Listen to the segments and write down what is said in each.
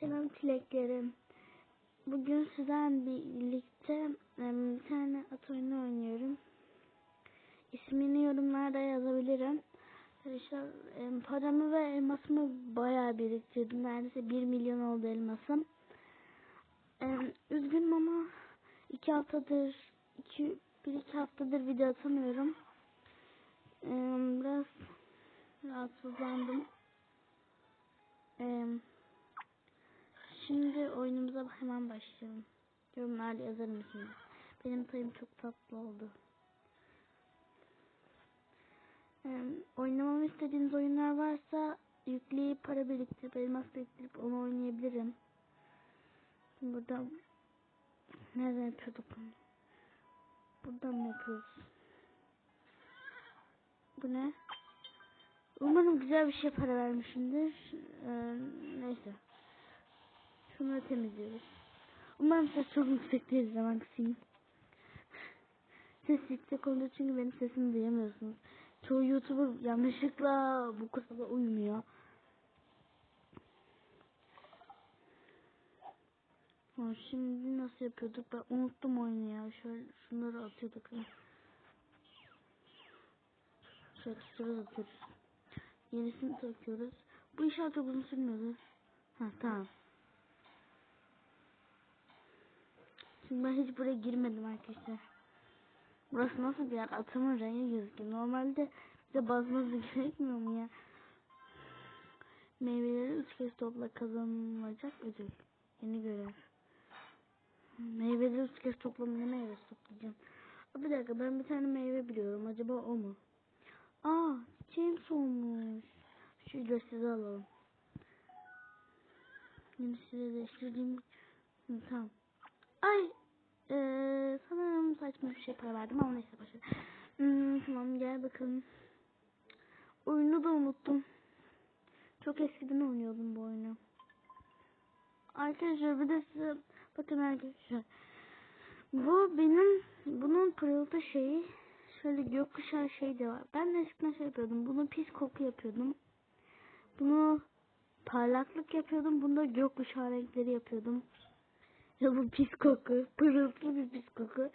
Selam çileklerim. Bugün sizden birlikte em, bir tane at oyunu oynuyorum. İsmini yorumlarda yazabilirim. Arkadaşlar em, paramı ve elmasımı bayağı biriktirdim. Neredeyse 1 milyon oldu elmasım. Üzgünüm ama iki haftadır, iki, bir iki haftadır video atamıyorum. Biraz rahatsızlandım. Em, Şimdi oyunumuza hemen başlayalım. Yorumlarda yazar mısınız? Benim tayım çok tatlı oldu. Ee, oynamamı istediğiniz oyunlar varsa yükleyip para biriktirip elmas biriktirip onu oynayabilirim. Burada nereden yapıyorduk onu? Buradan mı yapıyoruz? Bu ne? Umarım güzel bir şey para vermişimdir. Ee, neyse. Şunları temizliyoruz. Umarım ses çok yüksek değil zaman kısayım. Ses yüksek olduğu çünkü benim sesimi duyamıyorsunuz. Çoğu YouTuber yanlışlıkla bu kısada uymuyor. Şimdi nasıl yapıyorduk? Ben unuttum oyunu ya. Şöyle şunları atıyorduk. Şöyle şöyle atıyoruz. Yenisini takıyoruz. Bu inşallah çok uzun sürmüyordu. Ha tamam. Çünkü ben hiç buraya girmedim arkadaşlar. Burası nasıl bir yer? Atımın rengi gözüküyor. Normalde bize bazması gerekmiyor mu ya? Meyveleri üç kez topla kazanılacak ödül. Yeni görev. Meyveleri üç kez toplamaya meyve toplayacağım. Aa, bir dakika ben bir tane meyve biliyorum. Acaba o mu? Aa çiçeğim solmuş. Şu ücretsizi alalım. Yeni size değiştirdiğim... Tamam. Ay ee, sanırım saçma bir şey para verdim ama neyse başladı. Hmm, tamam gel bakalım. Oyunu da unuttum. Çok eskiden oynuyordum bu oyunu. Arkadaşlar bir de size bakın arkadaşlar. Bu benim bunun pırıltı şeyi şöyle gökkuşağı şey de var. Ben de eskiden şey yapıyordum. Bunu pis koku yapıyordum. Bunu parlaklık yapıyordum. Bunda gökkuşağı renkleri yapıyordum. Ya bu pis koku. Pırıltılı bir pis koku.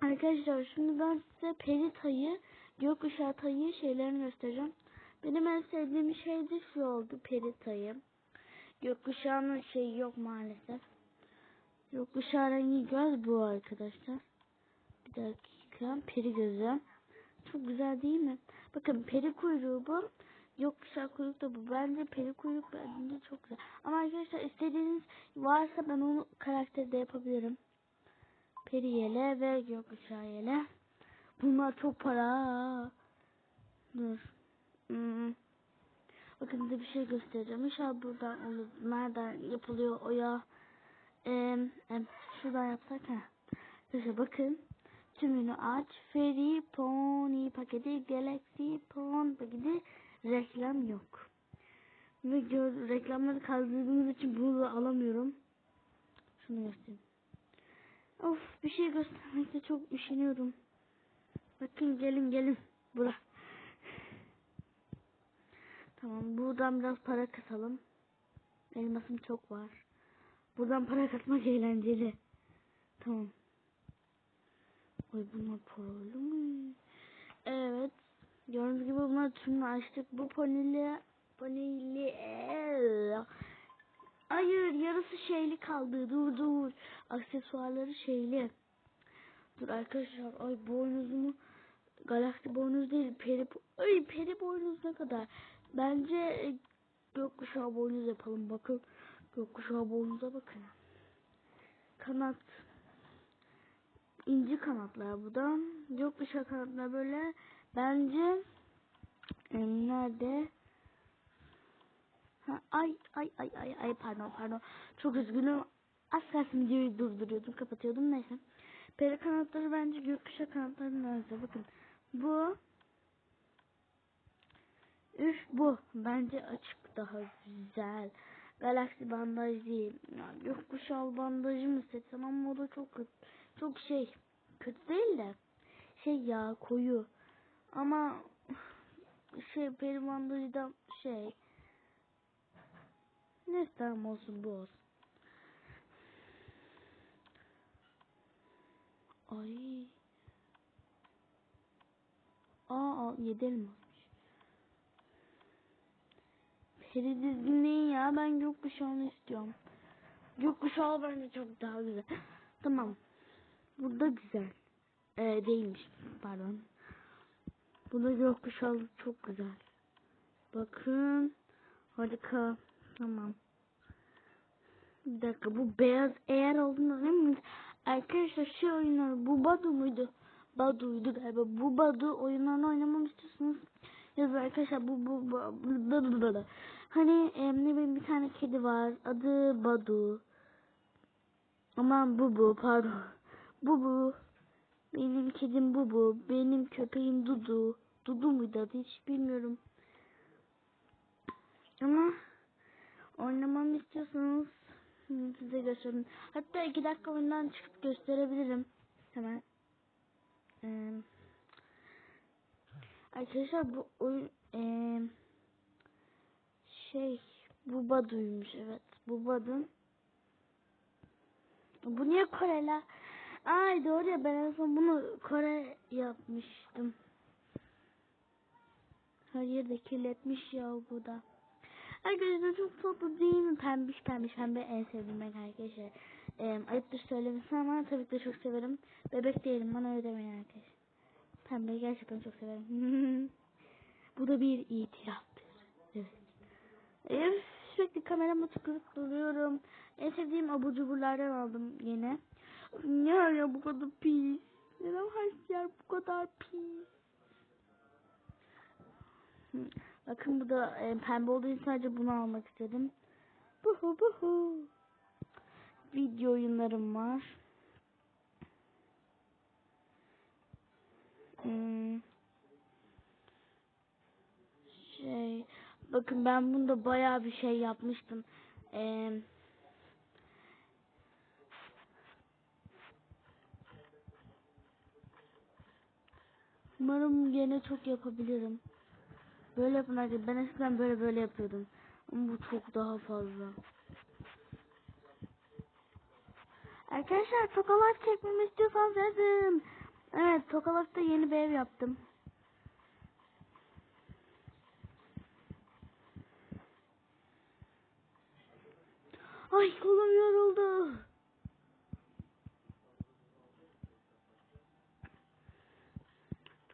Arkadaşlar şimdi ben size peri tayı, gökkuşağı tayı şeylerini göstereceğim. Benim en sevdiğim şey de şu oldu peri tayı. Gökkuşağının şeyi yok maalesef. Gökkuşağı rengi göz bu arkadaşlar. Bir dakika peri gözü. Çok güzel değil mi? Bakın peri kuyruğu bu. Yokuşağı kuyruk da bu. Bence peri kuyruk bence çok güzel. Ama arkadaşlar istediğiniz varsa ben onu karakterde yapabilirim. Peri yele ve gökkuşağı yele. Bunlar çok para. Dur. Hmm. Bakın size bir şey göstereceğim. İnşallah buradan olur. Nereden yapılıyor o ya. Ee, e, şuradan yapsak ha. Arkadaşlar bakın. Tümünü aç. Fairy Pony paketi. Galaxy Pony paketi reklam yok. Ve gör, reklamları kaldırdığımız için bunu da alamıyorum. Şunu göstereyim. Of bir şey göstermekte çok üşeniyorum. Bakın gelin gelin. Bura. Tamam buradan biraz para kasalım. Elmasım çok var. Buradan para kasmak eğlenceli. Tamam. Oy bunlar paralı mı? Evet. Gördüğünüz gibi bunlar tümünü açtık. Bu ponili ponili Hayır yarısı şeyli kaldı. Dur dur. Aksesuarları şeyli. Dur arkadaşlar. Ay boynuzumu galaksi boynuz değil. Peri ay peri boynuz ne kadar? Bence e, gökkuşağı boynuz yapalım. Bakın. Gökkuşağı boynuza bakın. Kanat. inci kanatlar bu da. Gökkuşağı kanatlar böyle Bence e, nerede? Ha, ay ay ay ay ay pardon pardon. Çok üzgünüm. Az kalsın videoyu durduruyordum kapatıyordum neyse. Peri kanatları bence gökkuşağı kanatları nerede? Bakın bu Üf bu. Bence açık daha güzel. Galaxy bandaj değil. Ya, gökkuşağı bandajı mı seçsem ama o da çok çok şey kötü değil de şey ya koyu. Ama şey peri bandajı da şey Neyse tamam olsun bu olsun. Ay. Aa yedi elma. Peri dizginliği ya ben gökkuşağını istiyorum. Gökkuşağı bence çok daha güzel. Tamam. Burada güzel. Ee, değilmiş pardon. Burada gökkuşağı çok güzel. Bakın. Harika. Tamam. Bir dakika bu beyaz eğer olduğunu emin Arkadaşlar şu oyunlar bu Badu muydu? Badu'ydu galiba. Bu Badu oyunlarını oynamamı istiyorsunuz. Yazın arkadaşlar bu bu bu bu- Hani em, ne bileyim bir tane kedi var. Adı Badu. Aman bu bu pardon. Bu bu. Benim kedim bu bu. Benim köpeğim Dudu. Dudu muydu adı hiç bilmiyorum. Ama oynamamı istiyorsanız size göstereyim. Hatta iki dakika oyundan çıkıp gösterebilirim. Hemen. Ee, arkadaşlar bu oyun ee, şey bu Badu'ymuş evet. Bu Badun. Bu niye Korela? Ay doğru ya ben en son bunu Kore yapmıştım. Hayır da kirletmiş ya bu da. Arkadaşlar çok tatlı değil mi? Pembiş pembiş pembe en sevdiğim renk arkadaşlar. Ee, ayıptır söylemesi ama tabii ki de çok severim. Bebek değilim bana öyle demeyin arkadaşlar. Pembeyi gerçekten çok severim. bu da bir itiraftır. Evet. Ee, sürekli kamerama tıkılıp duruyorum. En sevdiğim abur cuburlardan aldım yine. Ne ya bu kadar pis? Neden her yer bu kadar pis? Bakın bu da e, pembe olduğu için sadece bunu almak istedim. Buhu buhu. Video oyunlarım var. Hmm. Şey, bakın ben bunda bayağı bir şey yapmıştım. Eee Umarım gene çok yapabilirim. Böyle yapın arkadaşlar. Ben eskiden böyle böyle yapıyordum. Ama bu çok daha fazla. Arkadaşlar Tokalak çekmemi istiyorsanız yazın. Evet Tokalak'ta yeni bir ev yaptım. Ay kolum yoruldu.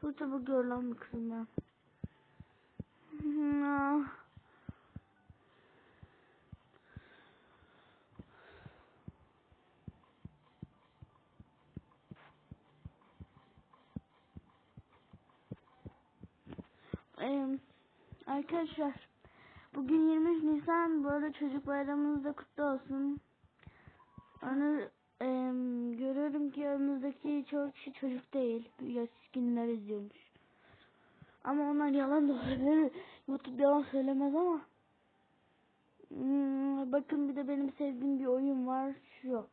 Çok çabuk gör lan bu kızım ben. Ah. Ee, arkadaşlar bugün 23 Nisan bu arada çocuk bayramınız da kutlu olsun. Onu görüyorum ki aramızdaki çoğu kişi çocuk değil. Yetişkinler izliyormuş. Ama onlar yalan da olabilir. YouTube yalan söylemez ama. Hmm, bakın bir de benim sevdiğim bir oyun var. Şu.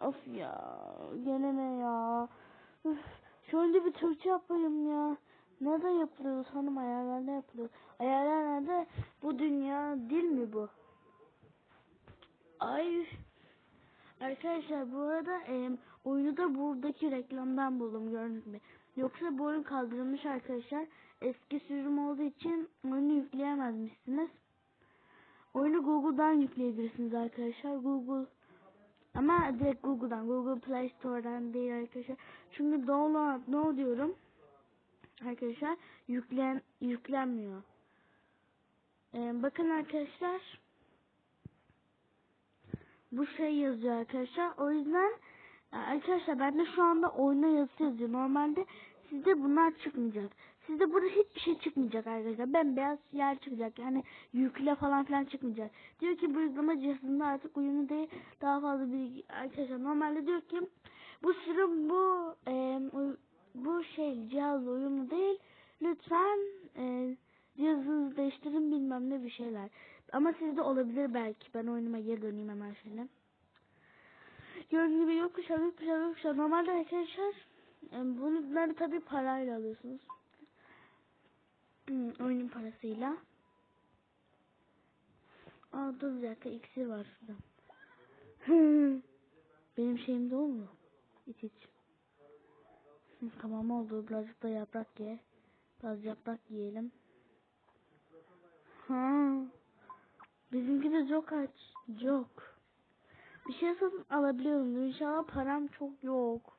Of ya. Gene ne ya. Üf, şöyle bir Türkçe yapayım ya. Nerede yapılıyor sanırım ayarlarda yapılıyor. Ayarlar nerede? Bu dünya dil mi bu? Ay. Arkadaşlar bu arada e, oyunu da buradaki reklamdan buldum gördüğünüz gibi. Yoksa bu oyun kaldırılmış arkadaşlar. Eski sürüm olduğu için oyunu yükleyemezmişsiniz. Oyunu Google'dan yükleyebilirsiniz arkadaşlar. Google ama direkt Google'dan, Google Play Store'dan değil arkadaşlar. Çünkü download no diyorum. Arkadaşlar yüklen yüklenmiyor. Ee, bakın arkadaşlar bu şey yazıyor arkadaşlar. O yüzden e, arkadaşlar bende şu anda oyuna yazı yazıyor. Normalde sizde bunlar çıkmayacak. Sizde burada hiçbir şey çıkmayacak arkadaşlar. Bembeyaz yer çıkacak. Yani yükle falan filan çıkmayacak. Diyor ki bu uygulama cihazında artık uyumlu değil. Daha fazla bilgi arkadaşlar normalde diyor ki bu sürüm bu e, bu şey cihazla uyumlu değil. Lütfen e, cihazınızı değiştirin bilmem ne bir şeyler. Ama sizde olabilir belki. Ben oyunuma geri döneyim hemen şöyle. Gördüğünüz gibi yokuşlar yokuşlar yokuşlar. Normalde arkadaşlar e, bunları tabi parayla alıyorsunuz. Hmm, oyunun parasıyla. Aa dur bir dakika iksir var şurada. Benim şeyimde o mu? İç iç. Tamam oldu. Birazcık da yaprak ye. Biraz yaprak yiyelim. Ha. Bizimki de çok aç. Çok. Bir şey satın alabiliyorum. İnşallah param çok yok.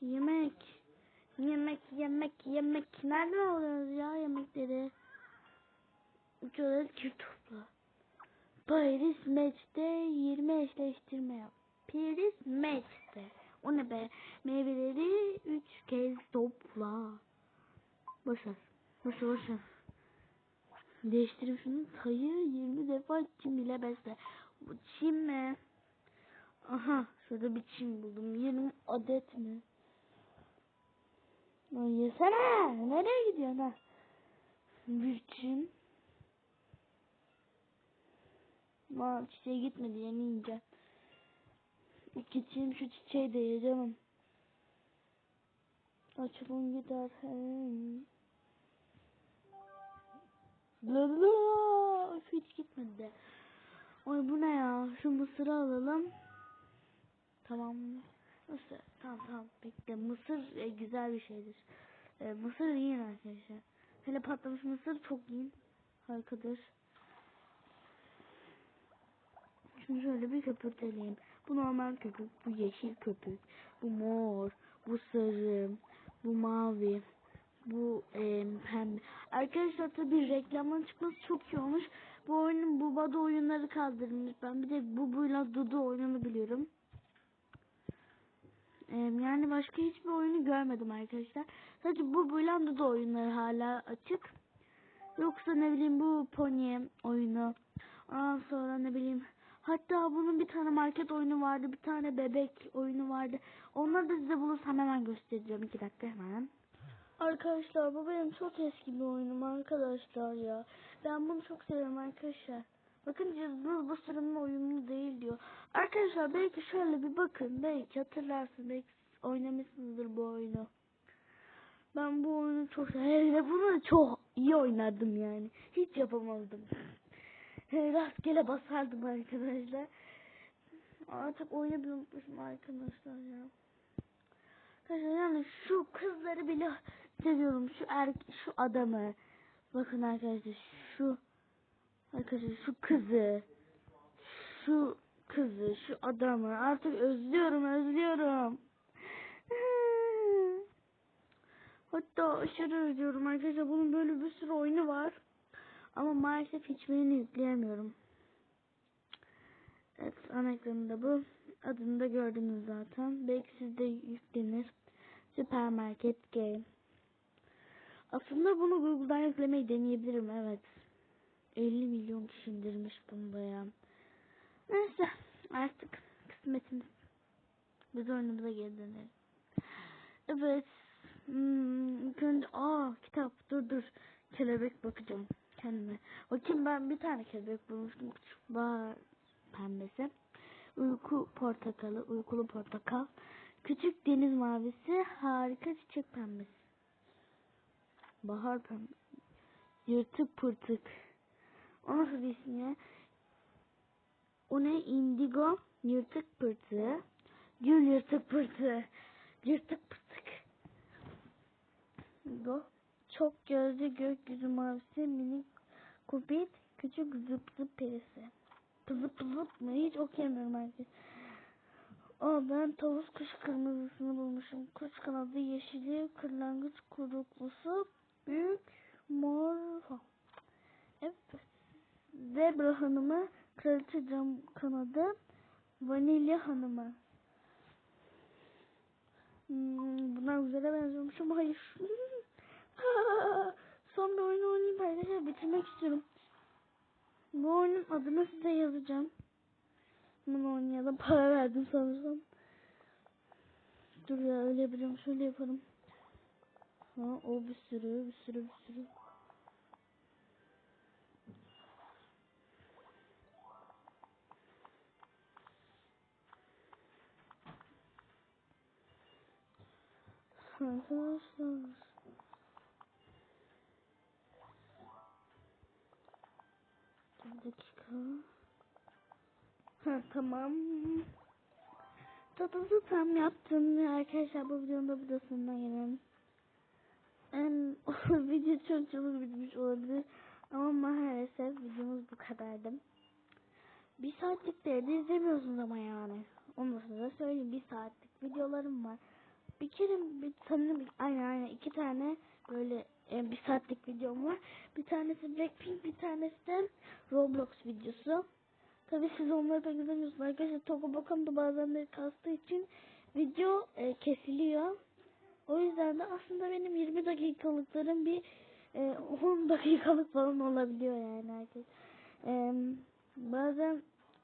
Yemek. Yemek, yemek, yemek. Nereden alıyoruz ya yemekleri? Şöyle kir topla. Paris Match'te 20 eşleştirme yap. Paris Match'te. O ne be? Meyveleri 3 kez topla. Boşver. Boşver boşver. Değiştireyim şunu. Sayı 20 defa çim ile besle. Bu çim mi? Aha şurada bir çim buldum. 20 adet mi? Lan yesene. Nereye gidiyorsun ha? Bir çim. Aa çiçeğe gitmedi yeni yiyeceğim. İki çim şu çiçeği de yiyeceğim. Açılın gider hem. Lala, hiç gitmedi. Ay bu ne ya? Şu mısırı alalım. Tamam. Mısır. Tamam tamam. Bekle. Mısır e, güzel bir şeydir. E, mısır yiyin arkadaşlar. Hele patlamış mısır çok yiyin. Harikadır. Şunu şöyle bir köpürtelim. Bu normal köpük, bu yeşil köpük, bu mor, bu sarı, bu mavi, bu e, pembe. Arkadaşlar tabi reklamın çıkması çok iyi olmuş. Bu oyunun bu bada oyunları kaldırılmış. Ben bir de bu buyla Dudu oyununu biliyorum. E, yani başka hiçbir oyunu görmedim arkadaşlar. Sadece bu buyla Dudu oyunları hala açık. Yoksa ne bileyim bu Pony oyunu. Ondan sonra ne bileyim Hatta bunun bir tane market oyunu vardı. Bir tane bebek oyunu vardı. Onları da size bulursam hemen göstereceğim. iki dakika hemen. Arkadaşlar bu benim çok eski bir oyunum arkadaşlar ya. Ben bunu çok seviyorum arkadaşlar. Bakın Cızbız bu sıranın oyunu değil diyor. Arkadaşlar belki şöyle bir bakın. Belki hatırlarsın. Belki oynamışsınızdır bu oyunu. Ben bu oyunu çok seviyorum. Bunu çok iyi oynardım yani. Hiç yapamazdım. Rastgele basardım arkadaşlar. Artık oyunu unutmuşum arkadaşlar ya. Arkadaşlar yani şu kızları bile seviyorum. Şu er şu adamı. Bakın arkadaşlar şu arkadaşlar şu kızı şu kızı şu adamı artık özlüyorum özlüyorum. Hatta aşırı özlüyorum arkadaşlar. Bunun böyle bir sürü oyunu var. Ama maalesef hiçbirini yükleyemiyorum. Evet ana ekranında bu. Adını da gördünüz zaten. Belki sizde yüklenir. Süpermarket Game. Aslında bunu Google'dan yüklemeyi deneyebilirim evet. 50 milyon kişi indirmiş bunu da ya. Neyse artık kısmetimiz. Biz oyunumuza geri dönelim. Evet. Hmm, önce aa kitap dur dur. Kelebek bakacağım kendime. Bakayım ben bir tane kelebek bulmuştum. Küçük bahar pembesi. Uyku portakalı, uykulu portakal. Küçük deniz mavisi, harika çiçek pembesi. Bahar pembesi. Yırtık pırtık. O nasıl bir isim ya? O ne? Indigo, yırtık pırtığı. Gül yırtık pırtığı. Yırtık pırtık. Indigo. Çok gözlü gökyüzü mavisi minik kupit küçük zıp zıp perisi. Pızıp pızıp mı? Hiç okuyamıyorum herkes. Aa ben tavus kuş kırmızısını bulmuşum. Kuş kanadı yeşili, kırlangıç kuyruklusu, büyük mor. Evet. Zebra hanımı, kraliçe cam kanadı, vanilya hanımı. Hmm, bunlar güzele benziyormuş ama hayır. Son bir oyunu oynayıp arkadaşlar bitirmek istiyorum. Bu oyunun adını size yazacağım. Bunu oynayalım. Para verdim sanırsam. Dur ya öyle yapacağım. Şöyle yaparım. Ha o bir sürü bir sürü bir sürü. Arkadaşlar. dakika. Ha tamam. Tatlısı tam yaptım. Arkadaşlar bu videonun da sonuna gelelim. Video çok çabuk bitmiş olabilir. Ama maalesef videomuz bu kadardı. Bir saatlik de izlemiyorsunuz ama yani. Onu size söyleyeyim. Bir saatlik videolarım var. Bir kere bir, sanırım aynen aynen iki tane böyle e, bir saatlik videom var. Bir tanesi Blackpink bir tanesi de Roblox videosu. Tabi siz onları pek izlemiyorsunuz. Arkadaşlar Togo Bakalım da bazenleri kastığı için video e, kesiliyor. O yüzden de aslında benim 20 dakikalıklarım bir e, 10 dakikalık falan olabiliyor yani herkes. E, bazen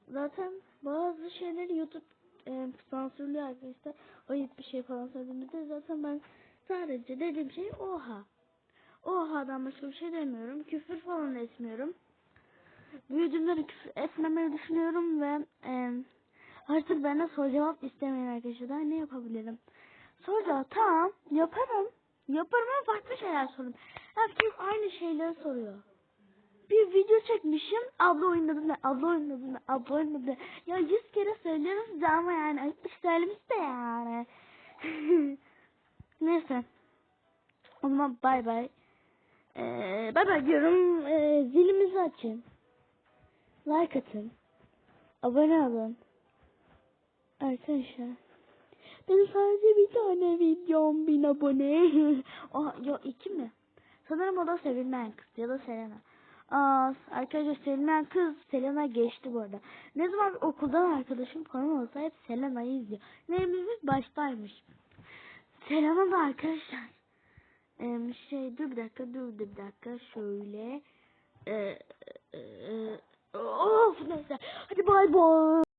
zaten bazı şeyleri YouTube e, sansürlüyor arkadaşlar. Ayıp bir şey falan söylediğimizde zaten ben sadece dediğim şey oha. Oha'dan başka bir şey demiyorum. Küfür falan etmiyorum. Büyüdüğümde etmemeyi düşünüyorum ve e, artık benden soru cevap istemeyin arkadaşlar. Ne yapabilirim? Soru cevap tamam yaparım. Yaparım ama farklı şeyler sorun. Herkes aynı şeyleri soruyor. Bir video çekmişim. Abla oynadı ne? Abla oynadı ne? Abla oynadı ne? Ya yüz kere söylüyorum size ama yani ayıp söylemiş de yani. Neyse. O zaman bay bay. Ee, bay bay diyorum. Ee, zilimizi açın. Like atın. Abone olun. Arkadaşlar. Benim sadece bir tane videom bin abone. oh, yok iki mi? Sanırım o da sevilmeyen kız ya da Selena. Aa, arkadaşlar sevilmeyen kız Selena geçti bu arada. Ne zaman okuldan arkadaşım falan olsa hep Selena'yı izliyor. Neyimiz baştaymış. Selena da arkadaşlar. Ee, şey dur bir dakika dur bir dakika şöyle. Ee, e, e, of neyse. Hadi bay bay.